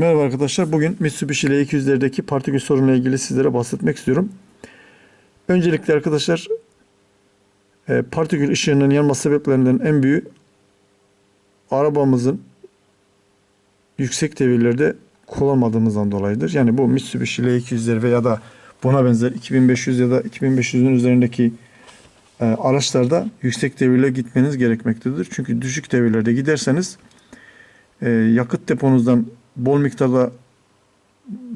Merhaba arkadaşlar. Bugün Mitsubishi L200'lerdeki partikül sorunuyla ilgili sizlere bahsetmek istiyorum. Öncelikle arkadaşlar e, partikül ışığının yanma sebeplerinden en büyüğü arabamızın yüksek devirlerde kullanmadığımızdan dolayıdır. Yani bu Mitsubishi L200'ler veya da buna benzer 2500 ya da 2500'ün üzerindeki e, araçlarda yüksek devirle gitmeniz gerekmektedir. Çünkü düşük devirlerde giderseniz e, yakıt deponuzdan bol miktarda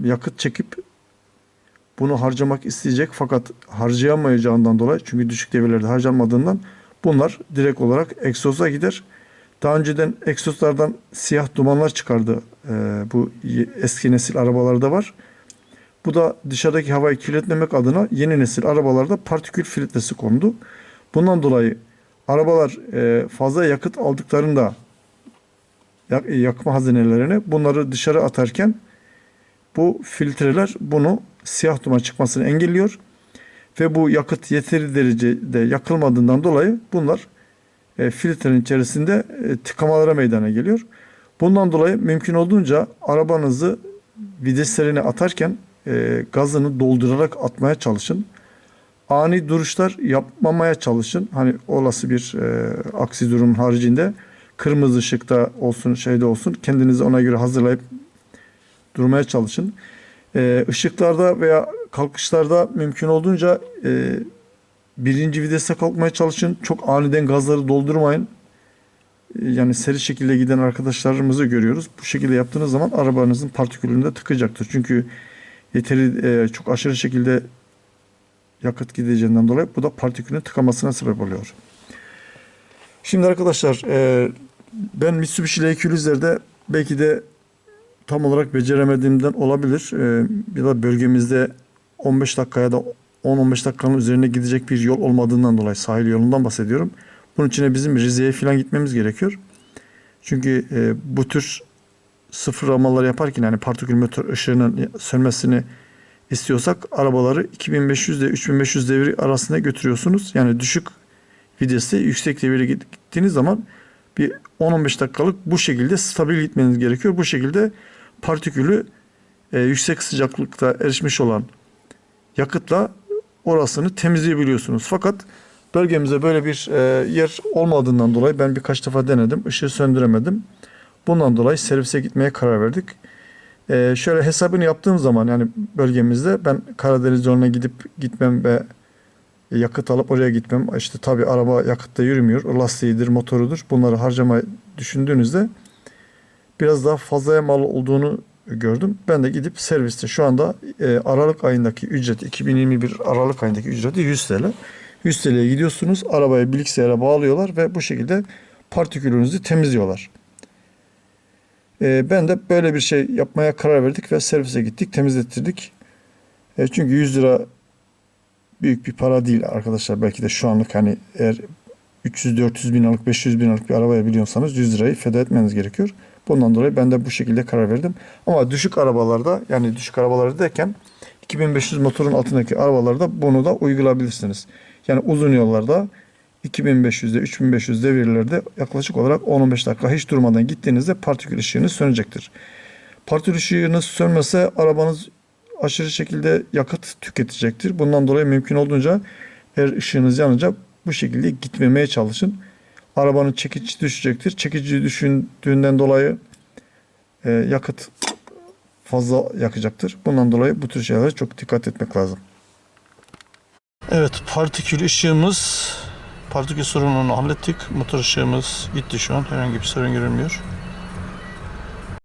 yakıt çekip bunu harcamak isteyecek fakat harcayamayacağından dolayı çünkü düşük devirlerde harcanmadığından bunlar direkt olarak egzoza gider. Daha önceden egzozlardan siyah dumanlar çıkardı. Ee, bu eski nesil arabalarda var. Bu da dışarıdaki havayı kirletmemek adına yeni nesil arabalarda partikül filtresi kondu. Bundan dolayı arabalar e, fazla yakıt aldıklarında yakma hazinelerine bunları dışarı atarken bu filtreler bunu siyah duman çıkmasını engelliyor ve bu yakıt yeteri derecede yakılmadığından dolayı bunlar e, filtrenin içerisinde e, tıkamalara meydana geliyor. Bundan dolayı mümkün olduğunca arabanızı viteslerine atarken e, gazını doldurarak atmaya çalışın. Ani duruşlar yapmamaya çalışın. Hani olası bir e, aksi durum haricinde kırmızı ışıkta olsun şeyde olsun kendinizi ona göre hazırlayıp durmaya çalışın. Ee, ışıklarda veya kalkışlarda mümkün olduğunca e, birinci vitese kalkmaya çalışın. Çok aniden gazları doldurmayın. Ee, Yani seri şekilde giden arkadaşlarımızı görüyoruz. Bu şekilde yaptığınız zaman arabanızın partikülünde tıkacaktır. Çünkü yeteri e, çok aşırı şekilde yakıt gideceğinden dolayı bu da partikülün tıkamasına sebep oluyor. Şimdi arkadaşlar e, ben Mitsubishi L200'lerde belki de tam olarak beceremediğimden olabilir. E, ya da bölgemizde 15 dakikaya da 10-15 dakikanın üzerine gidecek bir yol olmadığından dolayı sahil yolundan bahsediyorum. Bunun için bizim Rize'ye falan gitmemiz gerekiyor. Çünkü e, bu tür sıfırlamalar yaparken yani partikül motor ışığının sönmesini istiyorsak arabaları 2500 ile 3500 devir arasında götürüyorsunuz. Yani düşük viteste yüksek devire gittiğiniz zaman bir 10-15 dakikalık bu şekilde stabil gitmeniz gerekiyor. Bu şekilde partikülü e, yüksek sıcaklıkta erişmiş olan yakıtla orasını temizleyebiliyorsunuz. Fakat bölgemizde böyle bir e, yer olmadığından dolayı ben birkaç defa denedim. Işığı söndüremedim. Bundan dolayı servise gitmeye karar verdik. E, şöyle hesabını yaptığım zaman yani bölgemizde ben Karadeniz yoluna gidip gitmem ve yakıt alıp oraya gitmem. İşte tabii araba yakıtta yürümüyor. Lastiğidir, motorudur. Bunları harcamayı düşündüğünüzde biraz daha fazlaya mal olduğunu gördüm. Ben de gidip serviste şu anda e, Aralık ayındaki ücret 2021 Aralık ayındaki ücreti 100 TL. 100 TL'ye gidiyorsunuz. Arabayı bilgisayara bağlıyorlar ve bu şekilde partikülünüzü temizliyorlar. E, ben de böyle bir şey yapmaya karar verdik ve servise gittik, temizlettirdik. E, çünkü 100 lira büyük bir para değil arkadaşlar. Belki de şu anlık hani eğer 300-400 bin liralık, 500 bin liralık bir arabaya biliyorsanız 100 lirayı feda etmeniz gerekiyor. Bundan dolayı ben de bu şekilde karar verdim. Ama düşük arabalarda yani düşük arabaları derken 2500 motorun altındaki arabalarda bunu da uygulayabilirsiniz. Yani uzun yollarda 2500'de 3500 devirlerde yaklaşık olarak 10-15 dakika hiç durmadan gittiğinizde partikül ışığınız sönecektir. Partikül ışığınız sönmese arabanız aşırı şekilde yakıt tüketecektir. Bundan dolayı mümkün olduğunca eğer ışığınız yanınca bu şekilde gitmemeye çalışın. Arabanın çekici düşecektir. Çekici düşündüğünden dolayı e, yakıt fazla yakacaktır. Bundan dolayı bu tür şeylere çok dikkat etmek lazım. Evet partikül ışığımız partikül sorununu hallettik. Motor ışığımız gitti şu an. Herhangi bir sorun görünmüyor.